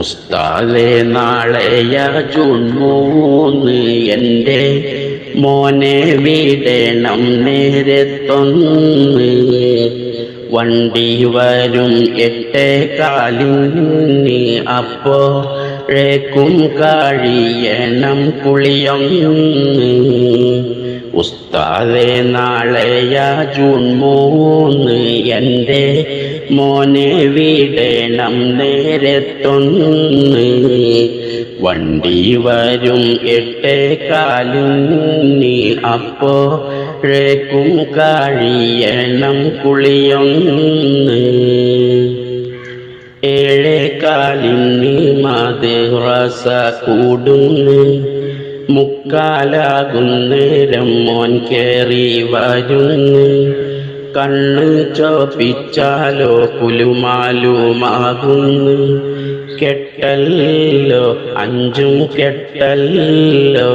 ഉസ്താദെ നാളെയ ജൂൺ മൂന്ന് എന്റെ മോനെ വിടണം നേരത്തൊന്ന്. വണ്ടി വരും എട്ടേ കാലിന് അപ്പോഴേക്കും കഴിയണം കുളിയൊന്ന് ഉസ്താദെ നാളെയാ ജൂൺ മൂന്ന് എന്റെ മോനെ വിടണം നേരത്തൊന്ന്. വണ്ടി വരും എട്ടേ കാലിന് അപ്പോഴേക്കും കഴിയണം കുളിയൊന്ന് മദ്രസ കൂടുന്നു മുക്കാലാകുന്നേരം മോൻ കേറി വരുന്നു. കണ്ണ് ചോപ്പിച്ചാലോ പുലുമാലുമാകുന്നു. കെട്ടല്ലോ അഞ്ചും കെട്ടല്ലോ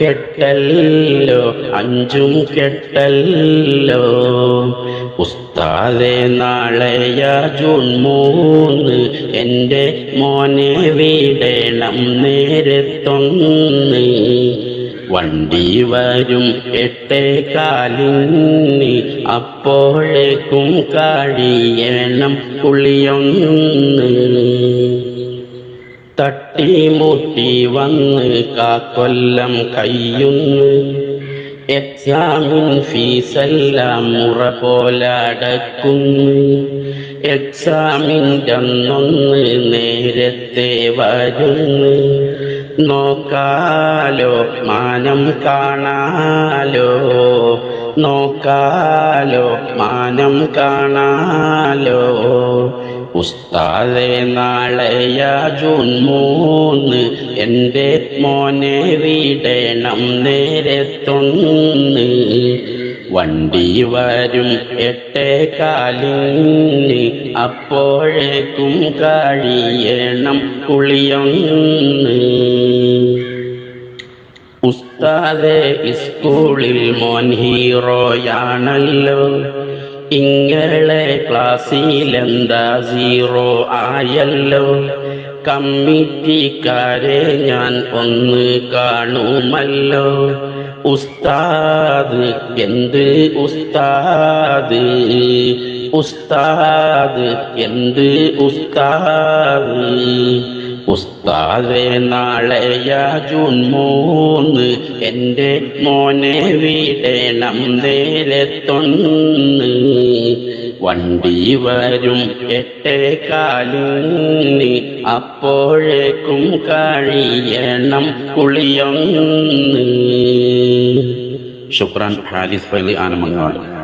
കെട്ടല്ലോ അഞ്ചും കെട്ടല്ലോ. ഉസ്താദെ നാളെയ ജൂൺ മൂന്ന് എന്റെ മോനെ വീടേണം നേരത്തൊന്ന്. വണ്ടി വരും എട്ടേ കാലിന് അപ്പോഴേക്കും കഴിയണം കുളിയൊന്ന്. തട്ടിമുട്ടി വന്ന് കാക്കൊല്ലം കയ്യുന്ന്. എക്സാമിൻ ഫീസെല്ലാം മുറ പോലടക്കുന്നു എക്സാമിന്റെ അന്നൊന്ന് നേരത്തെ വരുന്നു. നോക്കാലോ മാനം കാണാലോ. നോക്കാലോ മാനം കാണാലോ. ഉസ്താദെ നാളെയാ ജൂൺ മൂന്ന്. എന്റെ മോനെ വിടണം നേരത്തൊന്ന്. വണ്ടി വരും എട്ടേ കാലിന് അപ്പോഴേക്കും കഴിയണം കുളിയൊന്ന്. ഉസ്താദെ സ്കൂളിൽ മോൻ ഹീറോയാണല്ലോ. ഇങ്ങളെ ക്ലാസ്സിലെന്താ സീറോ ആയല്ലോ. കമ്മിറ്റിക്കാരെ ഞാൻ ഒന്ന് കാണുമല്ലോ. ഉസ്താദ് എന്ത് ഉസ്താദ്? ഉസ്താദ് എന്ത് ഉസ്താദ്? ഉസ്താദെ നാളെ ജൂൺ മൂന്ന് എന്റെ മോനെ വീടേണം നേരത്തൊന്ന് വണ്ടി വരും എട്ടേ കാലിന് അപ്പോഴേക്കും കഴിയണം കുളിയൊന്ന്. ശുക്രാൻ ഹാരിസ് പള്ളി ആനമങ്ങാട്